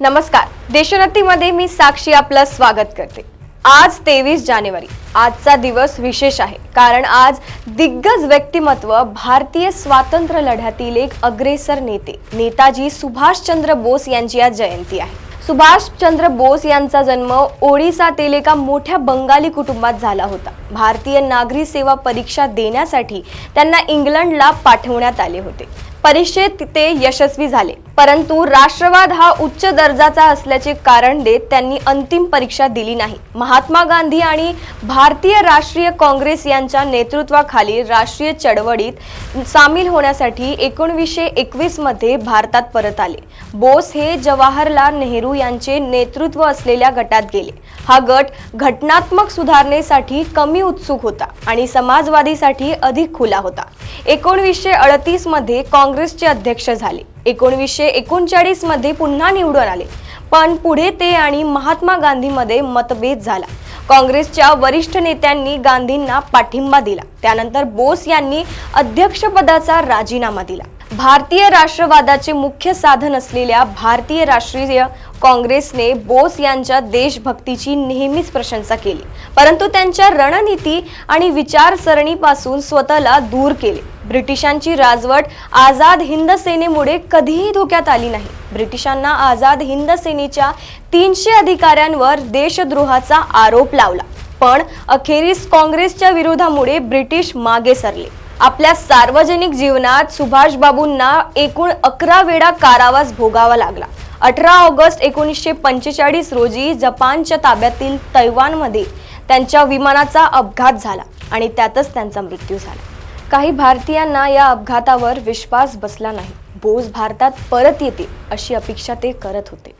नमस्कार. देशोन्नतीमध्ये मी साक्षी आपलं स्वागत करते. आज तेवीस जानेवारी. आजचा दिवस विशेष आहे. कारण आज दिग्गज व्यक्तिमत्व भारतीय स्वातंत्र्य लढ्यातील एक अग्रेसर नेते नेताजी सुभाषचंद्र बोस यांची आज जयंती आहे. सुभाषचंद्र बोस यांचा जन्म ओडिसातील एका मोठ्या बंगाली कुटुंबात झाला होता. भारतीय नागरी सेवा परीक्षा देण्यासाठी त्यांना इंग्लंडला पाठवण्यात आले होते. परीक्षेत ते यशस्वी झाले. परंतु राष्ट्रवाद हा उच्च दर्जाचा असल्याचे कारण देत त्यांनी अंतिम परीक्षा दिली नाही. महात्मा गांधी आणि भारतीय राष्ट्रीय काँग्रेस यांच्या नेतृत्वाखाली राष्ट्रीय चळवळीत सामील होण्यासाठी एकोणवीसशे एकवीसमध्ये भारतात परत आले. बोस हे जवाहरलाल नेहरू यांचे नेतृत्व असलेल्या गटात गेले. हा गट घटनात्मक सुधारणेसाठी कमी उत्सुक होता आणि समाजवादीसाठी अधिक खुला होता. एकोणवीसशे अडतीसमध्ये काँग्रेसचे अध्यक्ष झाले. एकोणीसशे एकोणचाळीसमध्ये पुन्हा निवडून आले. पण पुढे ते आणि महात्मा गांधीमध्ये मतभेद झाला. काँग्रेसच्या वरिष्ठ नेत्यांनी गांधींना पाठिंबा दिला. त्यानंतर बोस यांनी अध्यक्षपदाचा राजीनामा दिला. भारतीय राष्ट्रवादाचे मुख्य साधन असलेल्या भारतीय राष्ट्रीय काँग्रेसने बोस यांच्या देशभक्तीची नेहमीच प्रशंसा केली. परंतु त्यांच्या रणनीती आणि विचारसरणीपासून स्वतःला दूर केले. ब्रिटिशांची राजवट आझाद हिंद सेनेमुळे कधीही धोक्यात आली नाही. ब्रिटिशांना आझाद हिंद सेनेच्या तीनशे अधिकाऱ्यांवर देशद्रोहाचा आरोप लावला. पण अखेरीस काँग्रेसच्या विरोधामुळे ब्रिटिश मागे सरले. आपल्या सार्वजनिक जीवनात सुभाषबाबूंना एकूण अकरा वेळा कारावास भोगावा लागला. अठरा ऑगस्ट एकोणीसशे पंचेचाळीस रोजी जपानच्या ताब्यातील तैवानमध्ये त्यांच्या विमानाचा अपघात झाला आणि त्यातच त्यांचा मृत्यू झाला. काही भारतीयांना या अपघातावर विश्वास बसला नाही. बोस भारतात परत येतील अशी अपेक्षा ते करत होते.